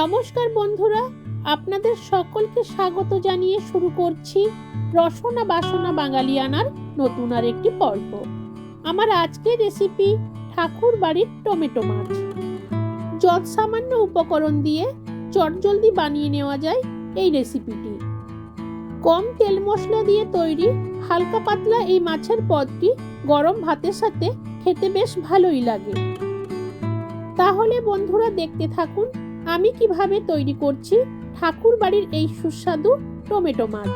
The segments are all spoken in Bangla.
নমস্কার বন্ধুরা, আপনাদের সকলকে স্বাগত জানিয়ে শুরু করছি রসনা বাসনা বাঙালিয়ানার নতুন আর একটি পর্ব। আমার আজকের রেসিপি ঠাকুর বাড়ির টমেটো মাছ। যৎ সামান্য উপকরণ দিয়ে চটজলদি বানিয়ে নেওয়া যায় এই রেসিপিটি কম তেল মশলা দিয়ে তৈরি হালকা পাতলা এই মাছের পদটি গরম ভাতের সাথে খেতে বেশ ভালোই লাগে। তাহলে বন্ধুরা দেখতে থাকুন আমি কীভাবে তৈরি করছি ঠাকুর বাড়ির এই সুস্বাদু টমেটো মাছ?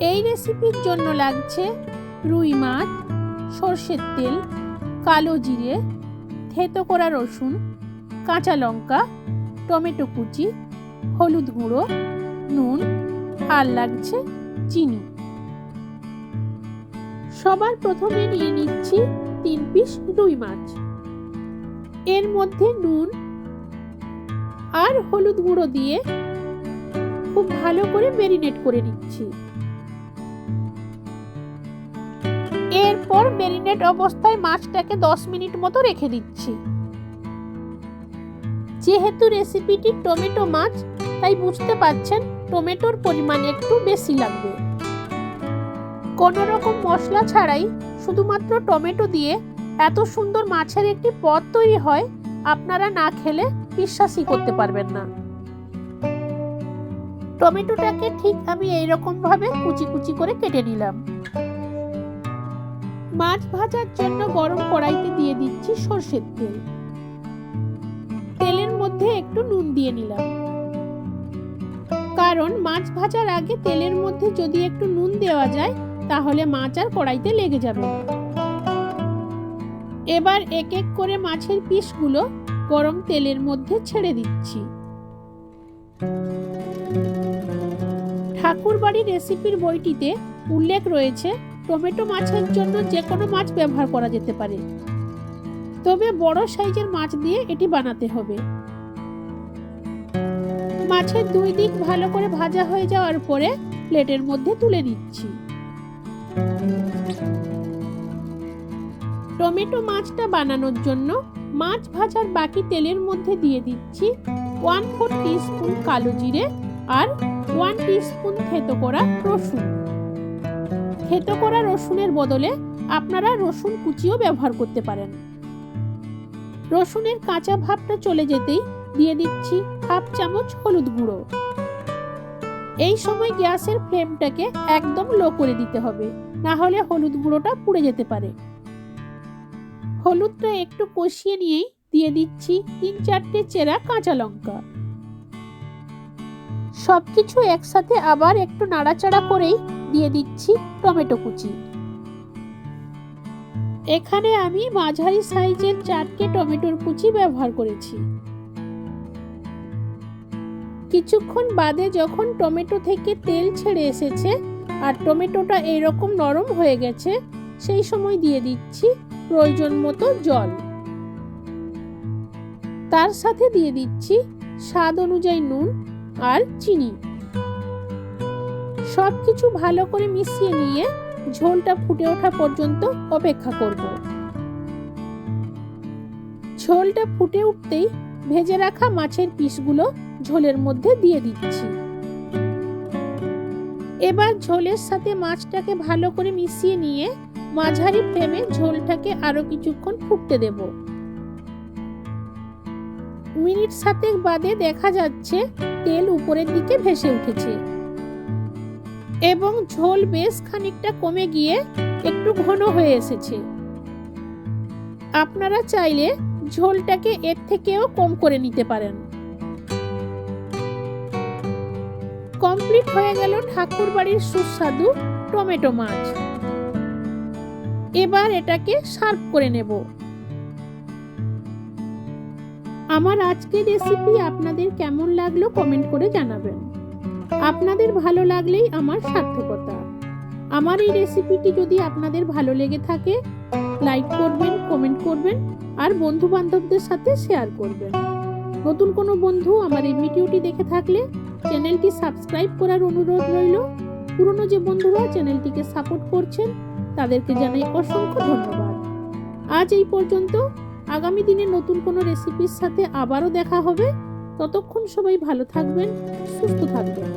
এই রেসিপির জন্য লাগছে রুই মাছ, সর্ষের তেল, কালো জিরে, থেতো করা রসুন, কাঁচা লঙ্কা, টমেটো কুচি, হলুদ গুঁড়ো, নুন, আর লাগছে চিনি। সবার প্রথমে নিয়ে নিচ্ছি তিন পিস রুই মাছ। এর মধ্যে নুন আর হলুদ গুঁড়ো দিয়ে খুব ভালো করে ম্যারিনেট করে নিচ্ছি। এরপর ম্যারিনেট অবস্থায় মাছটাকে দশ মিনিট মতো রেখে দিচ্ছি। যেহেতু রেসিপিটি টমেটো মাছ, তাই বুঝতে পাচ্ছেন টমেটোর পরিমাণ একটু বেশি লাগবে। কোনো রকম মশলা ছাড়াই শুধুমাত্র টমেটো দিয়ে এত সুন্দর মাছের একটি পদ তৈরি হয় আপনারা না খেলে বিশ্বাসই করতে পারবেন না। টমেটোটাকে ঠিক আমি এইরকম ভাবে কুচি কুচি করে কেটে নিলাম। মাছ ভাজার জন্য গরম কড়াইতে দিয়ে দিচ্ছি সর্ষের তেল। তেলের মধ্যে একটু নুন দিয়ে নিলাম। কারণ মাছ ভাজার আগে তেলের মধ্যে যদি একটু নুন দেওয়া যায়, তাহলে মাছ আর কড়াইতে লেগে যাবে না। এবার এক এক করে মাছের পিসগুলো গরম তেলের মধ্যে ছেড়ে দিচ্ছি। ঠাকুরবাড়ি রেসিপির বইটিতে উল্লেখ রয়েছে, টমেটো মাছের জন্য যে কোনো মাছ ব্যবহার করা যেতে পারে। তবে বড় সাইজের মাছ দিয়ে এটি বানাতে হবে। মাছের দুই দিক ভালো করে ভাজা হয়ে যাওয়ার পরে প্লেটের মধ্যে তুলে নিচ্ছি। টমেটো মাছটা বানানোর জন্য মাছ ভাজার বাকি তেলের মধ্যে দিয়ে দিচ্ছি ওয়ান ফোর টিস্পুন কালো জিরে আর ওয়ান টিস্পুন থেতো করা রসুন। থেতো করা রসুনের বদলে আপনারা রসুন কুচিও ব্যবহার করতে পারেন। রসুনের কাঁচা ভাবটা চলে যেতেই দিয়ে দিচ্ছি হাফ চামচ হলুদ গুঁড়ো। এই সময় গ্যাসের ফ্লেমটাকে একদম লো করে দিতে হবে না হলে হলুদ গুঁড়োটা পুড়ে যেতে পারে। হলুদটা একটু কষিয়ে নিয়েই দিয়ে দিচ্ছি তিন চারটে চেরা কাঁচা লঙ্কা। সবকিছু একসাথে আবার একটু নাড়াচাড়া করেই দিয়ে দিচ্ছি টমেটো কুচি। এখানে আমি মাঝারি সাইজের চারটে টমেটোর কুচি ব্যবহার করেছি। কিছুক্ষণ বাদে যখন টমেটো থেকে তেল ছেড়ে এসেছে আর টমেটোটা এরকম নরম হয়ে গেছে, সেই সময় দিয়ে দিচ্ছি প্রয়োজন মতো জল। তার সাথে দিয়ে দিচ্ছি স্বাদ অনুযায়ী নুন আর চিনি। সব কিছু ভালো করে মিশিয়ে নিয়ে ঝোলটা ফুটে ওঠা পর্যন্ত অপেক্ষা করব। ঝোলটা ফুটে উঠতেই ভেজে রাখা মাছের পিসগুলো ঝোলের মধ্যে দিয়ে দিচ্ছি। এবার ঝোলের সাথে মাছটাকে ভালো করে মিশিয়ে নিয়ে মাঝারি ফ্লেমে ঝোলটাকে আরও কিছুক্ষণ ফুটতে দেব। মিনিট সাতেক বাদে দেখা যাচ্ছে তেল উপরের দিকে ভেসে উঠেছে। এবং ঝোল বেশ খানিকটা কমে গিয়ে একটু ঘন হয়ে এসেছে। আপনারা চাইলে ঝোলটাকে এর থেকেও কম করে নিতে পারেন। কমপ্লিট হয়ে গেল ঠাকুর বাড়ির সুস্বাদু টমেটো মাছ। এবার এটাকে সার্ভ করে নেব। আমার আজকের রেসিপি আপনাদের কেমন লাগল কমেন্ট করে জানাবেন। আপনাদের ভালো লাগলেই আমার সার্থকতা। আমার এই রেসিপিটি যদি আপনাদের ভালো লেগে থাকে লাইক করবেন কমেন্ট করবেন, আর বন্ধু বান্ধবদের সাথে শেয়ার করবেন। নতুন কোনো বন্ধু আমার এই ভিডিওটি দেখে থাকলে চ্যানেলটি সাবস্ক্রাইব করার অনুরোধ রইল। পুরনো যে বন্ধুরা চ্যানেলটিকে সাপোর্ট করছেন তাদেরকে জানাই অসংখ্য ধন্যবাদ। আজ এই পর্যন্ত। আগামী দিনে নতুন কোনো রেসিপির সাথে আবারও দেখা হবে। ততক্ষণ সবাই ভালো থাকবেন, সুস্থ থাকবেন।